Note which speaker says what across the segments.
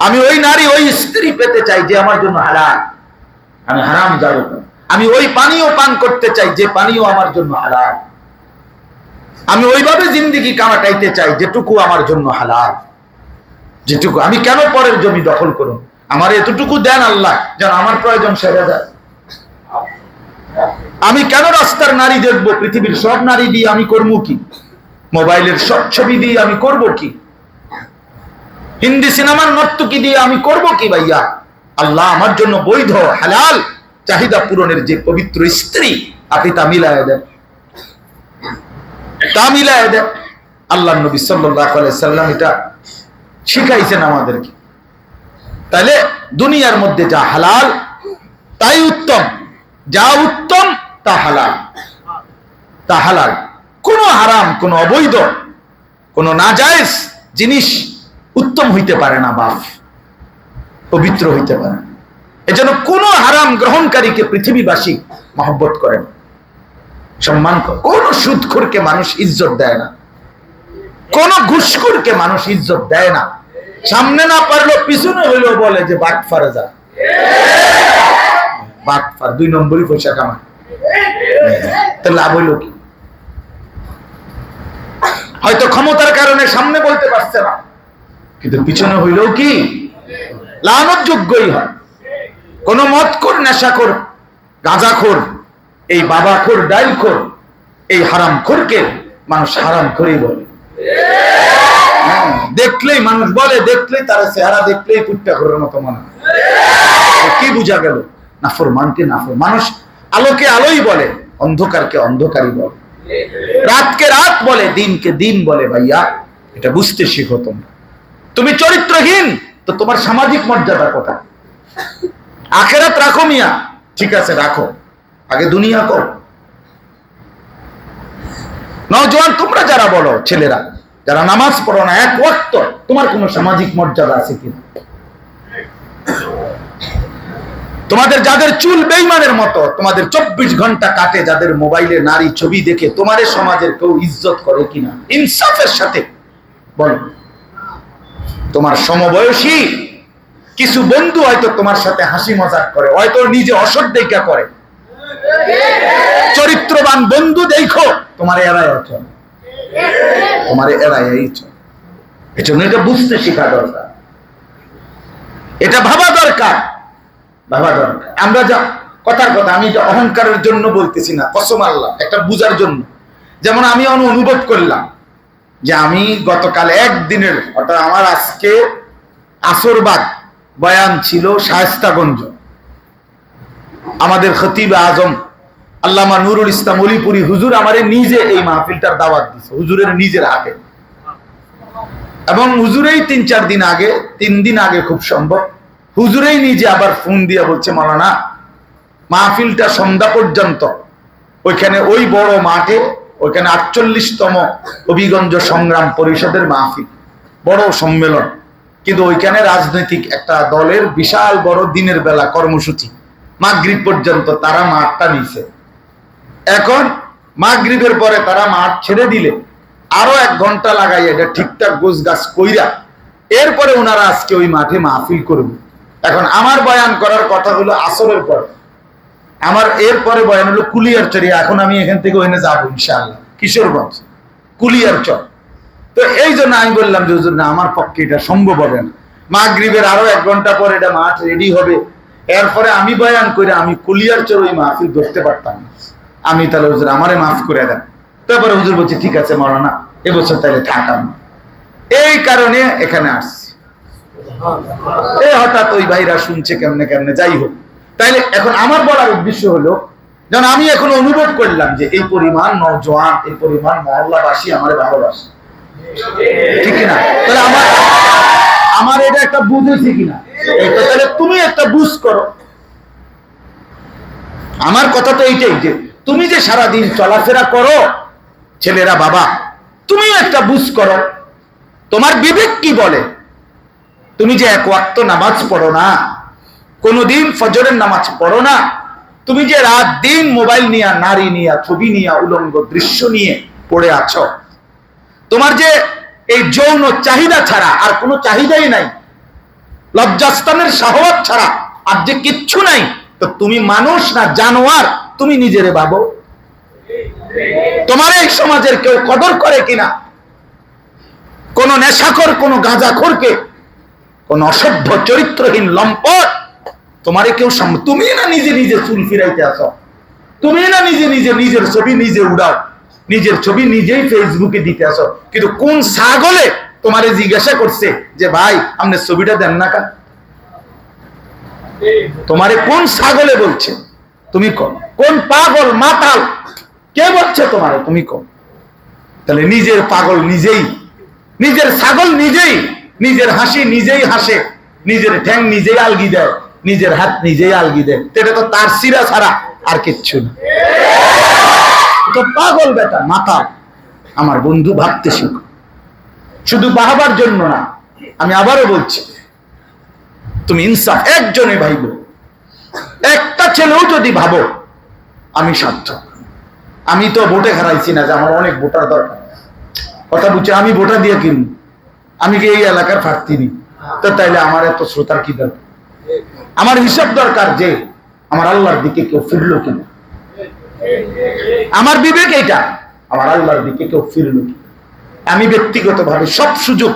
Speaker 1: আমি ওই নারী, ওই স্ত্রী পেতে চাই যে আমার জন্য হারাম আমি হারাম যাব আমি ওই পানীয় পান করতে চাই যে পানীয় আমার জন্য হালাল। আমি ওইভাবে জিন্দিগি কামাটাইতে চাই যেটুকু আমার জন্য হালাল। যেটুকু আমি কেন পরের জমি দখল করুন আমার এতটুকু দেন আল্লাহ, যেন আমার প্রয়োজন সেরে যায়। আমি কেন রাস্তার নারী দেখব? পৃথিবীর সব নারী দিয়ে আমি করব কি? মোবাইলের সব ছবি দিয়ে আমি করব কি? হিন্দি সিনেমার নর্তকি দিয়ে আমি করব কি ভাইয়া? আল্লাহ আমার জন্য বৈধ, হালাল চাহিদা পূরণের যে পবিত্র স্ত্রী, আপনি তা মিলায় দেন। তা মিলায় দেন। আল্লাহ নবী সাল্লাম এটা শিখাইছেন আমাদেরকে। তাহলে দুনিয়ার মধ্যে যা হালাল, তাই উত্তম। যা উত্তম, তা হালাল। তা হালাল। কোন হারাম, কোন অবৈধ, কোন নাজায়েজ জিনিস উত্তম হইতে পারে না বাপ, পবিত্র হইতে পারে না। এজন্য কোন হারাম গ্রহণকারীকে পৃথিবীবাসী মহব্বত করে না। সম্মান করে। কোন সুদখোরকে মানুষ ইজ্জত দেয় না। কোন ঘুষখোরকে মানুষ ইজ্জত দেয় না। সামনে না পারল পিছনে হইলেও বলে যে, বাট ফারে যা। বাট ফার, দুই নম্বরই পয়সা কামায়। তো লাভ হইল কি? হয়তো ক্ষমতার কারণে সামনে বলতে পারছে না। কিন্তু পিছনে হইলেও কি? লানত যোগ্যই হয়। কোন মদ কর নেশা কর গাঁজা খোর এই বাবা খোর ডাইল খোর এই হারাম খোরকে মানুষ হারাম করেই বলে। হ্যাঁ, দেখলেই মানুষ বলে দেখলেই তারা চেহারা দেখলেই কুট্টা করার মতো মনে হয়। কি বুঝা গেল? নাফর মানকে নাফর মানুষ আলোকে আলোই বলে অন্ধকারকে অন্ধকারই বলে। রাতকে রাত বলে দিনকে দিন বলে ভাইয়া। এটা বুঝতে শিখো তোমরা। তুমি চরিত্রহীন, তো তোমার সামাজিক মর্যাদা কোথায় আখেরাত রাখো মিয়া। ঠিক আছে, রাখো। আগে দুনিয়া কর। নজওয়ান তোমরা যারা বলো, ছেলেরা, যারা নামাজ পড়ো না, এক ওয়াক্ত তোমার কোনো সামাজিক মর্যাদা আছে কিনা? তোমাদের যাদের চুল বেইমানের মতো, তোমাদের চব্বিশ ঘণ্টা কাটে যাদের মোবাইলে নারী ছবি দেখে তোমার সমাজের কেউ ইজ্জত করে কিনা? ইনসাফের সাথে, বলো। তোমার সমবয়সী কিছু বন্ধু হয়তো তোমার সাথে হাসি মজাক করে, হয়তো নিজে অসদ্দেকা করে। চরিত্রবান বন্ধু দেখো, তোমার এরাই অচল তোমার এরাই এই এজন্য এটা বুঝতে শেখা দরকার। এটা ভাবা দরকার। ভাবা দরকার। আমরা যা কথার কথা, আমি এটা অহংকারের জন্য বলতেছি না, কসম আল্লাহ, একটা বুঝার জন্য। যেমন আমি অনু- অনুভব করলাম যে আমি গতকাল একদিনের, অর্থাৎ আমার আজকে আসরবাদ বয়ান ছিল শায়স্তাগঞ্জ। আমাদের খতিব আজম, আল্লামা নুরুল ইসলাম অলিপুরি হুজুর আমারে নিজে এই মাহফিলটার দাওয়াত দিছে, হুজুরের নিজের হাতে। এবং হুজুরেই তিন চার দিন আগে, তিন দিন আগে খুব সম্ভব, হুজুরেই নিজে আবার ফোন দিয়ে বলছে মালানা মাহফিলটা সন্ধ্যা পর্যন্ত, ওইখানে ওই বড় মাঠে ওইখানে আটচল্লিশতম অভিগঞ্জ সংগ্রাম পরিষদের মাহফিল। বড় সম্মেলন। কিন্তু ওইখানে রাজনৈতিক একটা দলের বিশাল বড় দিনের বেলা কর্মসূচি। মাগরিব পর্যন্ত তারা মাঠটা নিছে এখন মাগরিবের পরে তারা মাঠ ছেড়ে দিলে আরও এক ঘণ্টা লাগাই এটা ঠিকঠাক গোছ গাছ কইরা এরপরে ওনারা আজকে ওই মাঠে মাহফিল করবে। এখন আমার বয়ান করার কথা হলো আসরের পর। আমার এরপরে বয়ান হলো, কুলিয়ার চরি এখন আমি এখান থেকে ওখানে যাব ইনশাআল্লাহ। কিশোরগঞ্জ কুলিয়ার চর তো এই জন্য আমি বললাম যে না, আমার পক্ষে এটা সম্ভব হবে না। মাগরিবের আরও এক ঘণ্টা পর এটা মাঠ রেডি হবে। এরপরে আমি বয়ান করে আমি কুলিয়ার চর ওই মাহফিল ধরতে পারতাম না। আমি তাহলে, হুজুর, আমারে মাফ করে দেন। তারপরে হুজুর বলছে, ঠিক আছে মরনা এবছর তাহলে থাকাম এই কারণে এখানে আসছি। এ হঠাৎ ওই ভাইরা শুনছে কেমনে কেমনে, যাই হোক। তাইলে এখন আমার বলার উদ্দেশ্য হলো, যেন আমি এখন অনুভব করলাম যে এই পরিমাণ নজওয়ান এই পরিমাণ মহল্লাবাসী আমার ভালোবাসে। ঠিক কিনা? তাহলে আমার আমার এটা একটা বুঝেছি কিনা? তাহলে তুমি একটা বুঝ করো। আমার কথা তো এইটাই যে তুমি যে সারাদিন চলাফেরা করো, ছেলেরা বাবা তুমি একটা বুঝ করো। তোমার বিবেক কি বলে? তুমি যে এক ওয়াক্ত নামাজ পড়ো না কোনোদিন ফজরের নামাজ পড়ো না। তুমি যে রাত দিন মোবাইল নিয়ে, নারী নিয়ে, ছবি নিয়ে, উলঙ্গ দৃশ্য নিয়ে পড়ে আছো। তোমার যে এই যৌন চাহিদা ছাড়া আর কোনো চাহিদাই নাই, লজ্জাস্থানের শাহওয়াত ছাড়া আর যে কিচ্ছু নাই, তো তুমি মানুষ না জানোয়ার, তুমি নিজেরে ভাবো। তোমার এই সমাজের কেউ কদর করে কিনা? কোন নেশাখোর, কোন গাঁজাখোরকে, কোন অসভ্য চরিত্রহীন লম্পট তোমারে কেউ তুমি না নিজে নিজে চুল ফিরাইতে আসো তুমি না নিজে নিজে নিজের ছবি নিজে উড়াও। নিজের ছবি নিজেই ফেসবুকে দিতে আসো কিন্তু কোন ছাগলে তোমারে জিজ্ঞাসা করছে যে, ভাই, আপনি ছবিটা দেন না কা তোমারে কোন ছাগলে বলছে? তুমি কম কোন পাগল, মাতাল? কে বলছে তোমারে? তুমি কম তাহলে নিজের পাগল নিজেই, নিজের ছাগল নিজেই, নিজের হাসি নিজেই হাসে, নিজের ঠ্যাং নিজেই আলগি দেয়। নিজের হাত নিজেই আলগি দেন। এটা তো তার সিরা ছাড়া আর কিচ্ছু না। তো পাগল বেটা মাথা আমার বন্ধু ভাবতে শিখো। শুধু বাহাবার জন্য না, আমি আবারও বলছি, তুমি ইনসাফ, একজনে ভাইব। একটা ছেলেও যদি ভাবো, আমি সার্থক। আমি তো ভোটে হারাইছি না যে আমার অনেক ভোটার দরকার। কথা বুঝছে আমি ভোটার দিয়ে কিনব। আমি কি এই এলাকার প্রার্থী তো তাইলে আমার এত শ্রোতার কি দরকার? আমার হিসাব দরকার যে আমার আল্লাহর দিকে কেউ ফিরলো কিনা। আমার বিবেক এইটা, আমার আল্লাহর দিকে কেউ ফিরলো আমি ব্যক্তিগতভাবে সব সুযোগ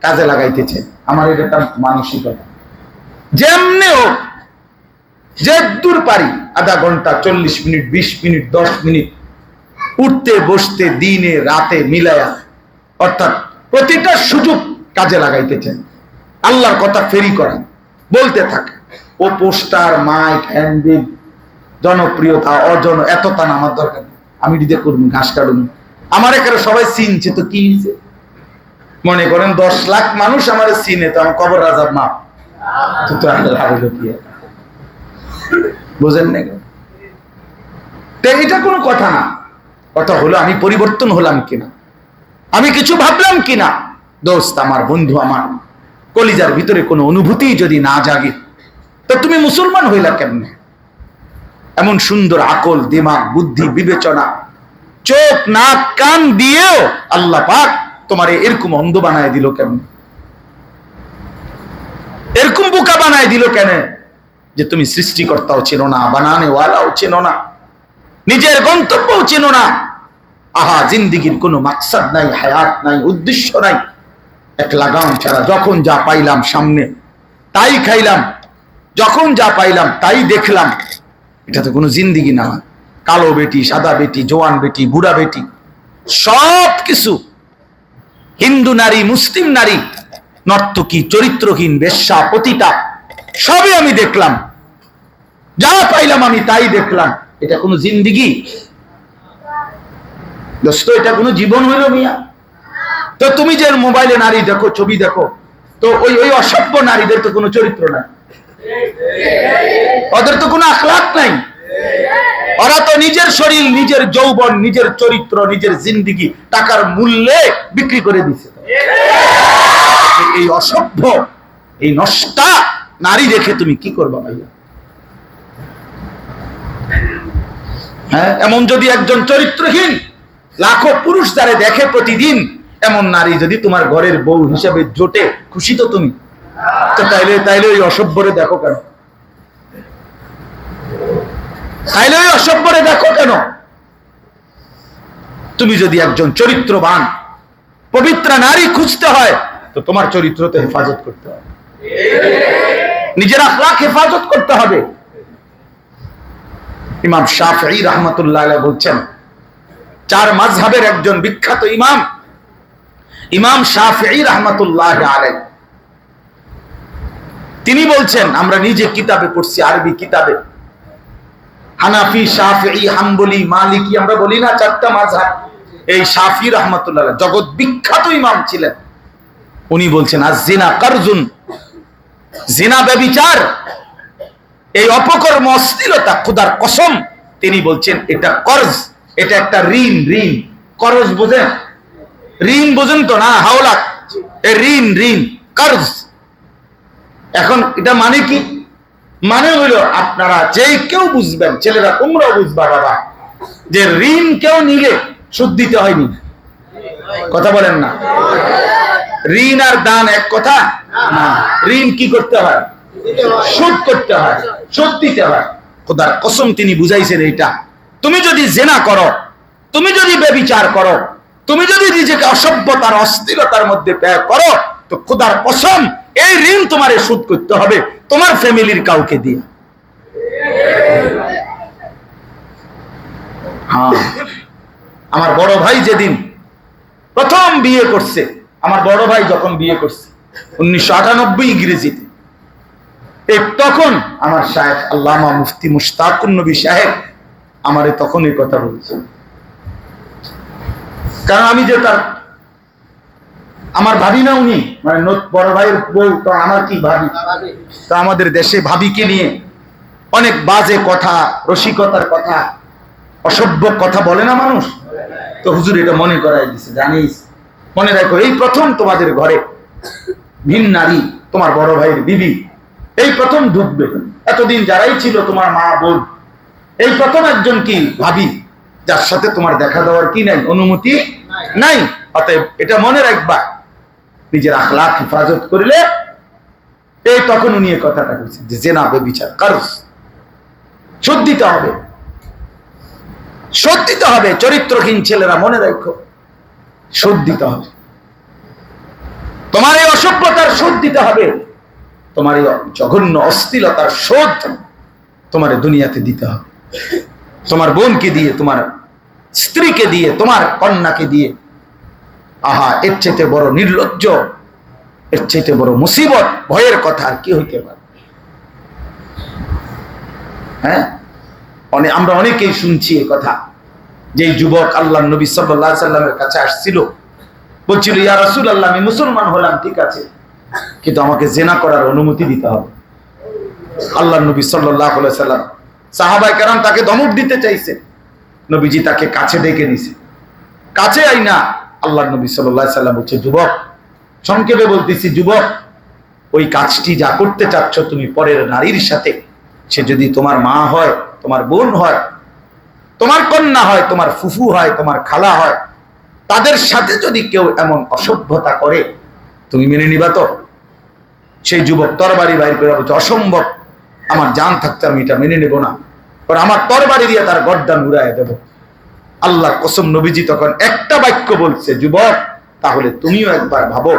Speaker 1: কাজে লাগাইতে চাই। আমার এটা মানসিকতা। যেমনি হোক, যে দূর পারি, আধা ঘণ্টা, চল্লিশ মিনিট, বিশ মিনিট, দশ মিনিট, উঠতে, বসতে, দিনে, রাতে মিলায়া, অর্থাৎ প্রতিটা সুযোগ কাজে লাগাইতেছেন আল্লাহর কথা ফেরি করা। বলতে থাকে। ও পোস্টার, মাইক হ্যান্ডবিল জনপ্রিয়তা, অজন এত তান আমার দরকার। আমি দিতে করব, ঘাস কাটুন আমার এখানে সবাই চিনছে, তো কি মনে করেন, দশ লাখ মানুষ আমার চিনে, তো আমার কবর রাজার মা? বুঝেন না এটা কোনো কথা না। কথা হলো, আমি পরিবর্তন হলাম কিনা? আমি কিছু ভাবলাম কিনা? দোস্ত, আমার বন্ধু আমার কলিজার ভিতরে কোনো অনুভূতি যদি না জাগে, তো তুমি মুসলমান হইলা কেমনে? এমন সুন্দর আকল, দিমাগ, বুদ্ধি, বিবেচনা, চোখ, নাক, কান দিয়েও আল্লাহ পাক তোমার এরকম অন্ধ বানায় দিল কেমনে? এরকম বোকা বানায় দিল কেন যে তুমি সৃষ্টিকর্তাও চেনো না বানানে ওয়ালাও চেনো না, নিজের গন্তব্যও চেনো না। আহা, জিন্দিগির কোনো মাকসাদ নাই, হায়াত নাই, উদ্দেশ্য নাই। এক লাগাম ছাড়া যখন যা পাইলাম সামনে, তাই খাইলাম। যখন যা পাইলাম, তাই দেখলাম। এটা তো কোনো জিন্দিগি না। কালো বেটি, সাদা বেটি, জোয়ান বেটি, বুড়া বেটি সব কিছু হিন্দু নারী, মুসলিম নারী, নর্তকী, চরিত্রহীন, বেশ্যা, পতিতা, সবই আমি দেখলাম। যা পাইলাম আমি তাই দেখলাম। এটা কোনো জিন্দিগি? দোস্ত, এটা কোনো জীবন হইল মিয়া। তো তুমি যে মোবাইলে নারী দেখো, ছবি দেখো, তো ওই ওই অসভ্য নারীদের তো কোনো চরিত্র নাই। ওদের তো কোনো আখলাক নাই। ওরা তো নিজের শরীর, নিজের যৌবন, নিজের চরিত্র, নিজের জিন্দিগি, টাকার মূল্যে বিক্রি করে দিছে। এই অসভ্য, এই নষ্টা নারী রেখে তুমি কি করবা ভাইয়া? হ্যাঁ এমন যদি একজন চরিত্রহীন, লাখো পুরুষ যারে দেখে প্রতিদিন এমন নারী যদি তোমার ঘরের বউ হিসেবে জোটে, খুশি তো তুমি? তাইলে তাইলে ওই অসভ্যরে দেখো কেন? তাইলে ওই অসভ্যরে দেখো কেন? তুমি যদি একজন চরিত্রবান, পবিত্র নারী খুঁজতে হয়, তো তোমার চরিত্র তো হেফাজত করতে হবে। নিজের আখলাখ হেফাজত করতে হবে। ইমাম শাফি রহমতুল্লাহ বলছেন, চার মাযহাবের একজন বিখ্যাত ইমাম ইমাম শাফি রহমতুল্লাহ আলাই তিনি বলছেন, আমরা নিজে কিতাবে পড়ছি, আরবি কিতাবে। হানাফি শাফি হাম্বলি, মালিকি, আমরা বলি না চারটা মাযহাব। এই শাফি রহমতুল্লাহ জগৎ বিখ্যাত ইমাম ছিলেন। উনি বলছেন আজ জিনা কারজুন। জিনা ব্যবিচার। এই অপকর্ম অশ্লীলতা, খুদার কসম। তিনি বলছেন, এটা কর্জ, এটা একটা ঋণ ঋণ। করজ বোঝেন? ঋণ বোঝেন তো না? হাওলা। ঋণ ঋণ। কর্জ। এখন এটা মানে কি? মানে হইল আপনারা যে কেউ বুঝবেন, ছেলেরা, তোমরাও বুঝবা, বাবা, যে ঋণ কেউ নিলে সুদ দিতে হয়নি। কথা বলেন না। ঋণ আর দান এক কথা? না। ঋণ কি করতে হয়? সুদ করতে হয়। সুদ দিতে হয়। খোদার কসম তিনি বুঝাইছেন এইটা। তুমি যদি জেনা করো, তুমি যদি বেবিচার করো তুমি যদি নিজেকে অসভ্যতার, অস্থিরতার মধ্যে ব্যয় করো, তো খোদার কসম, এই ঋণ তোমার সুদ করতে হবে, তোমার ফ্যামিলির কাউকে দিয়ে। হ্যাঁ। আমার বড় ভাই যেদিন প্রথম বিয়ে করছে, আমার বড় ভাই যখন বিয়ে করছে, উনিশশো আটানব্বই ইংরেজিতে তখন আমার সাহেব আল্লামা মুফতি মুশতাকুন নবী সাহেব আমারে তখন এই কথা বলছে কারণ আমি যে তার আমার ভাবি না উনি। মানে বড় ভাইয়ের বউ, তো আমার কি ভাবি? তো আমাদের দেশে ভাবিকে নিয়ে অনেক বাজে কথা, রসিকতার কথা, অসভ্য কথা বলে না মানুষ? তো হুজুর এটা মনে করাই দিছে, জানিস? মনে রাখো, এই প্রথম তোমাদের ঘরে ভিন নারী, তোমার বড় ভাইয়ের বিবি, এই প্রথম ঢুকবে। এতদিন যারাই ছিল তোমার মা, বোন, এই প্রথম একজন কি ভাবি, যার সাথে তোমার দেখা দেওয়ার কি নাই? অনুমতি নাই। অতএব এটা মনে রাখবা, নিজের আখলাখ হেফাজত করলে এই তখন উনি কথাটা বলছেন যে জেনা বিচার কারস শোধ দিতে হবে। শোধ দিতে হবে, চরিত্রহীন ছেলেরা মনে রাখো শোধ দিতে হবে। তোমার এই অসভ্যতার শোধ দিতে হবে, তোমার এই জঘন্য অস্থিলতার শোধ তোমার দুনিয়াতে দিতে হবে। তোমার বোনকে দিয়ে তোমার স্ত্রীকে দিয়ে, তোমার কন্যাকে দিয়ে। আহা, এর চাইতে বড় নির্লজ্জ, এর চাইতে বড় মুসিবত, ভয়ের কথা আর কি হইতে পারে? হ্যাঁ? অনেক আমরা অনেকেই শুনছি এই কথা, যে যুবক আল্লাহ নবী সাল্লামের কাছে আসছিল। বলছিল, ইয়া রাসূল আল্লাহ আমি মুসলমান হলাম, ঠিক আছে। কিন্তু আমাকে জেনা করার অনুমতি দিতে হবে। আল্লাহ নবী সাল্লাহ সাল্লাম সাহাবাই কারণ তাকে ধমক দিতে চাইছে নবীজি তাকে কাছে ডেকে নিছে। কাছে আই না আল্লাহ নবী সাল্লাম বলছে, যুবক, সংক্ষেপে বলতেছি, যুবক, ওই কাজটি যা করতে চাচ্ছ তুমি পরের নারীর সাথে, সে যদি তোমার মা হয়, তোমার বোন হয়, তোমার কন্যা হয়, তোমার ফুফু হয়, তোমার খালা হয়, তাদের সাথে যদি কেউ এমন অসভ্যতা করে, তুমি মেনে নিবা তো? সেই যুবক তরবারি বাইর করে অসম্ভব, আমার জান থাকতে আমি এটা মেনে নেব না। কারণ আমার তরবারি দিয়ে তার গর্দান উড়াই দেব। আল্লাহ কসম নবীজি তখন একটা বাক্য বলছে, যুবক, তাহলে তুমিও একবার ভাবো,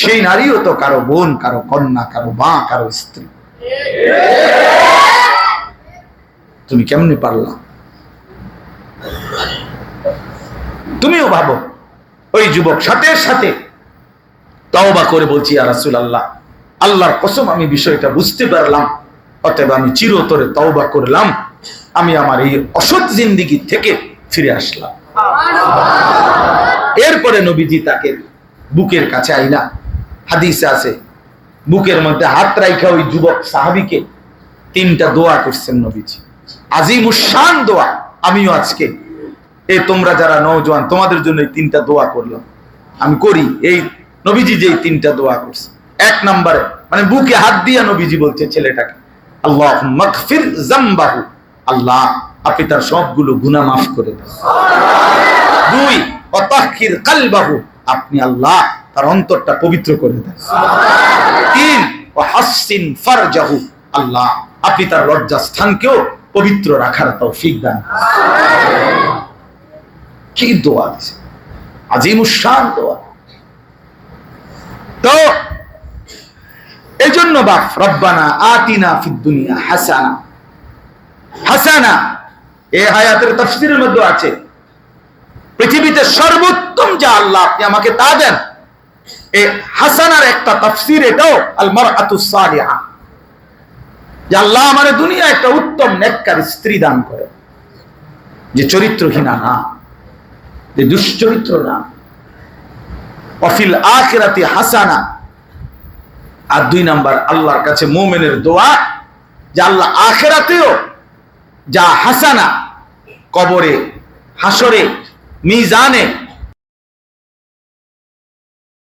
Speaker 1: সেই নারীও তো কারও বোন, কারও কন্যা, কারও মা, কারও স্ত্রী। তুমি কেমনে পারলা? তুমিও ভাবো, ওই যুবক সাথে সাথে তওবা করে বলছি আর রাসূল আল্লাহ আল্লাহর কসম আমি বিষয়টা বুঝতে পারলাম অতএব আমি চিরতরে তওবা করলাম। আমি আমার এই অসৎ জিন্দিগি থেকে ফিরে আসলাম। এরপরে নবীজি তাকে বুকের কাছে আইনা। হাদিসে আছে, বুকের মধ্যে হাত রাইখা ওই যুবক সাহাবিকে তিনটা দোয়া করছেন নবীজি। আজিমুসান দোয়া, আমিও আজকে। এই তোমরা যারা নওজোয়ান, তোমাদের জন্য এই তিনটা দোয়া করলাম। আমি করি, এই নবীজি যে তিনটা দোয়া করছে। এক নম্বরে মানে বুকে হাত দিয়া নবীজি বলছে ছেলেটাকে আল্লাহ মকফির জাম্বাহু। আল্লাহ, আপনি তার সবগুলো গুনাহ মাফ করে দেন। দুই অতাখির কালবাহু। আপনি আল্লাহ তার অন্তরটা পবিত্র করে দেন। তিন ও হাসিন ফারজাহু। আল্লাহ, আপনি তার লজ্জা স্থানকেও পবিত্র রাখার তৌফিক দান কি দোয়া দিছে? আজিমুসান দোয়া। তো এই জন্য বাপ রব্বানা আতিনা ফিদ দুনিয়া হাসানা। হাসানা এই হায়াতের তফসিরের মধ্যে আছে। পৃথিবীতে সর্বোত্তম যা আল্লাহ আপনি আমাকে তা দেন এই হাসানার একটা তফসির এটাও আল মারআতুস সালিহা। যে আল্লাহ আমার দুনিয়া একটা উত্তম, নেককার স্ত্রী দান করে, যে চরিত্রহীনা না, যে দুশ্চরিত্র না। অফিল আখিরাতি হাসানা আর দুই নাম্বার, আল্লাহর কাছে মোমেনের দোয়া, যে আল্লাহ আখেরাতেও যা হাসানা, কবরে হাসরে মিজানে